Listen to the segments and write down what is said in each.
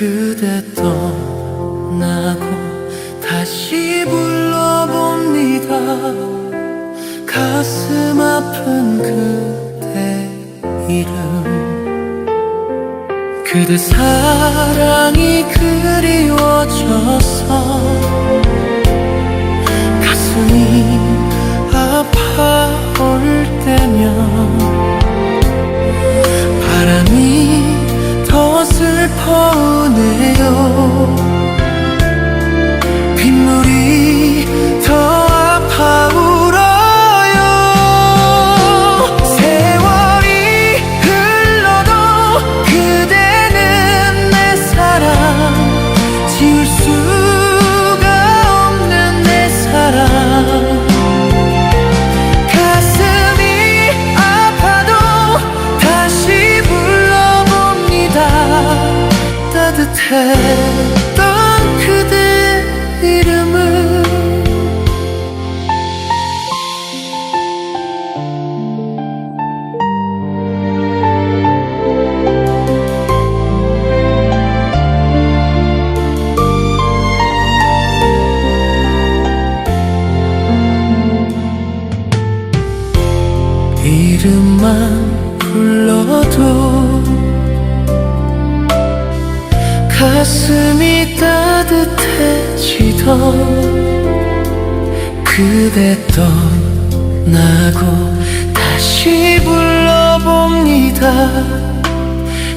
그대 떠나고 다시 불러봅니다. 가슴 아픈 그대 이름. 그대 사랑이 그리워져서 가슴이 슬퍼오네요 했던 그대 이름을 이름만 불러도 가슴이 따뜻해지던 그대 떠나고 다시 불러봅니다.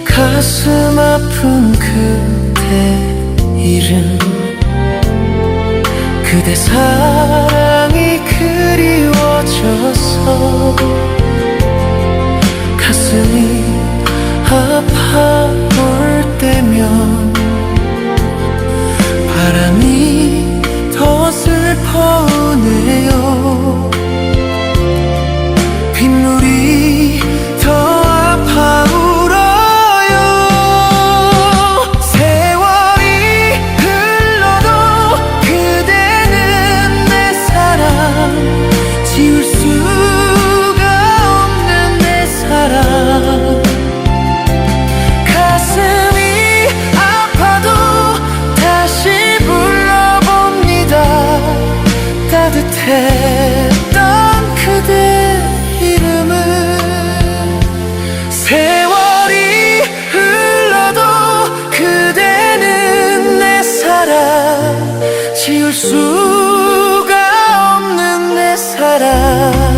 가슴 아픈 그대 이름 그대 사랑이 그리워져서 가슴이 때면 more 수가 없는 내 사랑.